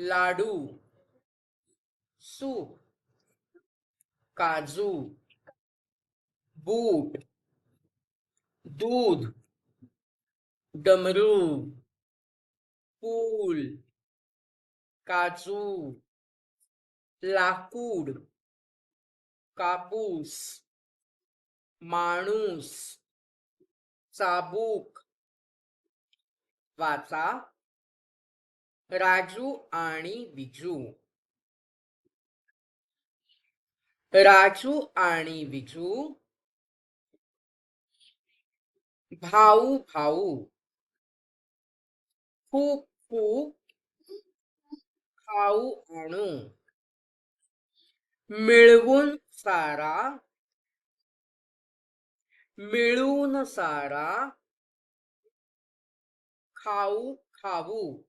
लाडू soup काजू बूट दूध डमरू पूल काजू लाकूड कापूस माणूस चाबूक. वाचा. राजू आणि विजू. राजू आणि विजू. भाऊ भाऊ. खूप खूप खाऊ आणू. मिळवून सारा. मिळून सारा. खाऊ खाऊ.